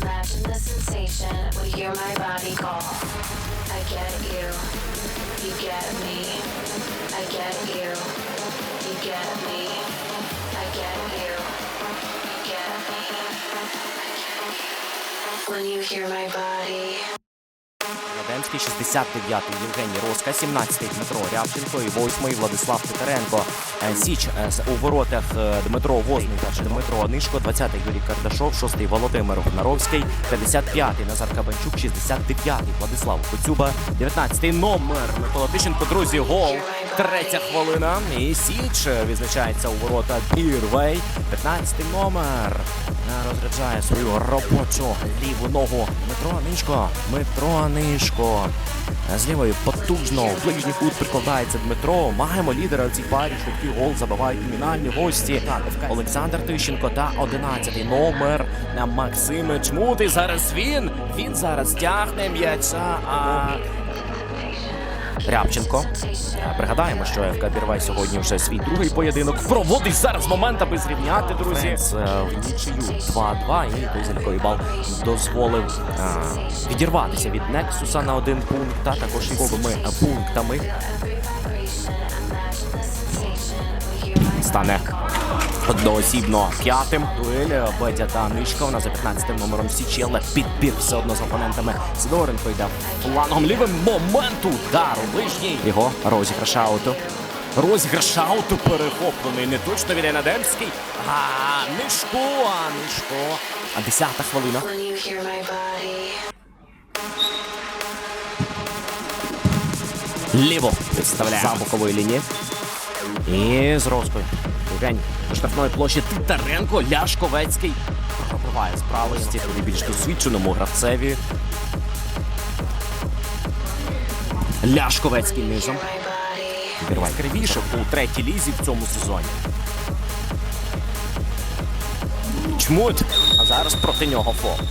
imagine the sensation. We hear my body call. I get you, you get me. I get you, you get me. I get you, you get me. When you hear my body. Радемський, 69-й Євгеній Роска, 17-й Дмитро Рябченко і 8-й Владислав Титаренко. Е, Січ е, у воротах е, Дмитро Возний та Дмитро Онишко, 20-й Юрій Кардашов, 6-й Володимир Гнаровський, 55-й Назар Кабанчук, 69-й Владислав Коцюба, 19-й номер Микола Тищенко. Друзі, гол. Третя хвилина. І Січ е, відзначається у ворота Бірвей. 15-й номер розряджає свою робочу ліву ногу. Дмитро Анишко. Дмитро Анишко. Е, З лівої потужно в ближній кут прикладається Дмитро. Маємо лідера у цій парі. Швидкий гол забивають номінальні гості. Олександр Тищенко та 11-й номер Максим Чмут. Зараз він. Він зараз тягне м'яча. А Рябченко. Е, Пригадаємо, що ФК Бірвай сьогодні вже свій другий поєдинок проводить зараз момент, аби зрівняти, друзі. з В нічию 2-2 і той бал дозволив а, відірватися від Нексуса на один пункт та також пунктами. Стане одноосібно п'ятим. Дуель Бедя та Нишкова за 15 номером Січі, але підбір все одно з опонентами. Сидоренко йде флангом лівим момент удару ближній. Його розіграш ауту. Розіграш ауту перехоплений. Не точно від Енадемський. А Нишко, а Нишко. А десята хвилина. Ліво підставляє за бокової лінії. І з розкою. До штрафної площі Титаренко, Ляшковецький. Пробиває справи з більш досвідченому гравцеві. Ляшковецький низом. Body. Кривіше у третій лізі в цьому сезоні. Чмут. А зараз проти нього фол.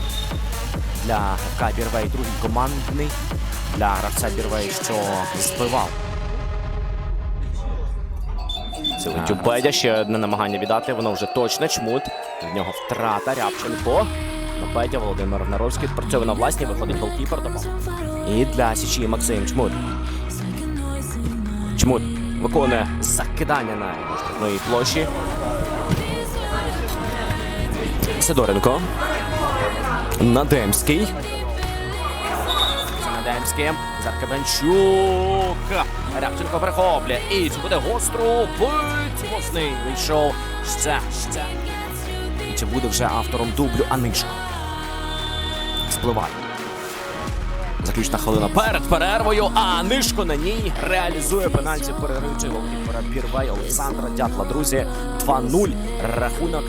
Для ФК Бірвей другий командний. Для гравця Бірвей, що збивав. Тюбедя ще одне намагання віддати. Воно вже точно. Чмут. В нього втрата. Рябченко. Бедя Володимир Наровський працює на власні, виходить голкіпер. допомог. І для Січі Максим Чмут. Чмут виконує закидання на штрафної площі. Сидоренко. Надемський. Надемський. Заркабанчук. Рябченко перехоплює. І чи буде гостро бить. Возний вийшов. Ще, ще. І чи буде вже автором дублю Анишко? Спливає. Заключна хвилина перед перервою, а Нишко на ній реалізує пенальті переривчий голкіпера Бірвей Олександра Дятла. Друзі, 2-0 рахунок.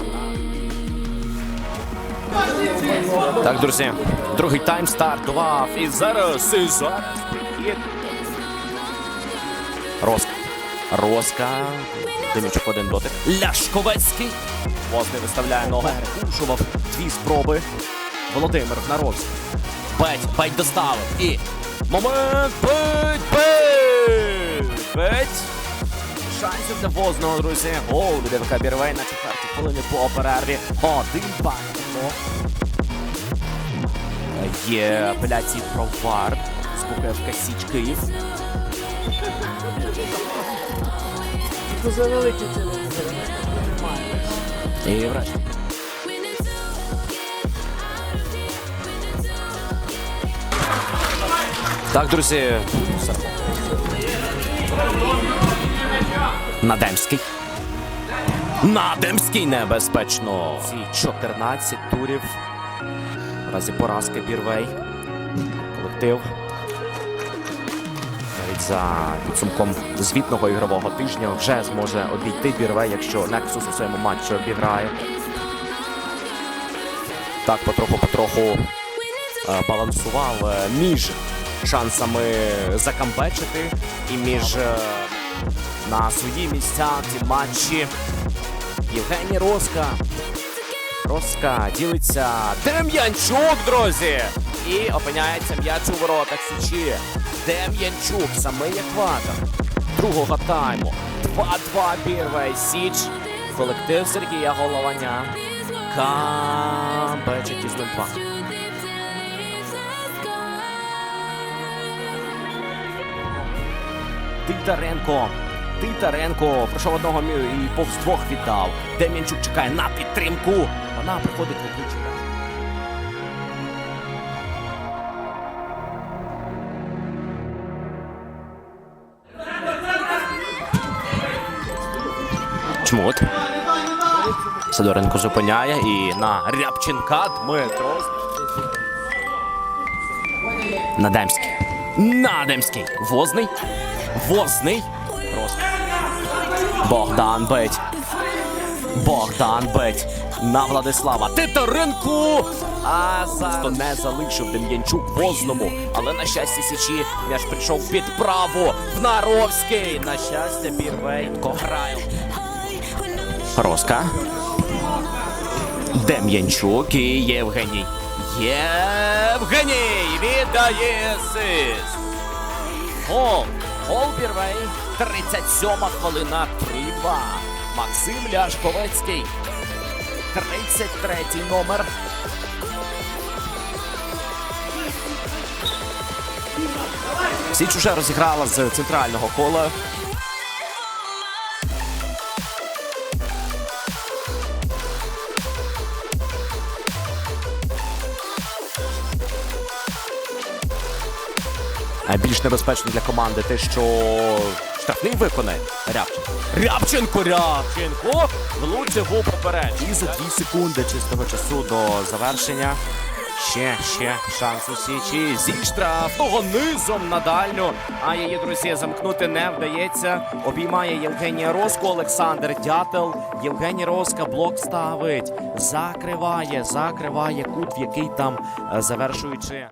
Так, друзі, другий тайм стартував. І зараз, зараз. Роска. Роска. Демічук один дотик. Ляшковецький. Возний виставляє ногу. Перепушував дві спроби. Володимир Наровський. Беть, беть доставив. І момент беть, беть! Беть. Шансів для Возного, друзі. Гол від ФК Бірвей на четвертій хвилині по перерві. Один бачимо. Є апеляції про ВАР з боку Січ Київ. Дуже немає. І врешті. Так, друзі. Надемський. Надемський небезпечно. Ці 14 турів. В разі поразки Бірвей. Колектив. Навіть за підсумком звітного ігрового тижня вже зможе обійти Бірвей, якщо Nexus у своєму матчі обіграє. Так, потроху-потроху е, балансував е, між шансами закамбечити і між е, на свої місця ці матчі. Євгеній Роска. Роска ділиться Дем'янчук, друзі. І опиняється м'яч у воротах Січі. Дем'янчук, самий екватор. Другого тайму. 2-2 бірве Січ. Колектив Сергія Голованя. Камбечик із 0-2. Титаренко пройшов одного і повз двох віддав. Дем'янчук чекає на підтримку. Вона приходить в обличчя. Чмут. Сидоренко зупиняє і на Рябченка Дмитро. Надемський. Надемський. Возний. Возний. Роска. Богдан бить. Богдан бить. На Владислава Титаренку. А за не залишив Дем'янчук возному. Але на щастя Січі м'яч прийшов під право. Внаровський. На щастя, Бірвейко грає. Роска. Дем'янчук і Євгеній. Євгеній віддає асист. Гол. Гол Бірвей. 37 хвилина. 3-2. Максим Ляшковецький. 33 номер. Січ уже розіграла з центрального кола. Більш небезпечно для команди те, що штрафний виконає Рябченко. Рябченко, Рябченко влучив у поперед. І за 2 секунди чистого часу до завершення. Ще, ще шанс у Січі. Зі штрафного низом на дальню. А її, друзі, замкнути не вдається. Обіймає Євгенія Роску, Олександр Дятел. Євгеній Роска блок ставить. Закриває, закриває кут, в який там е, завершуючи.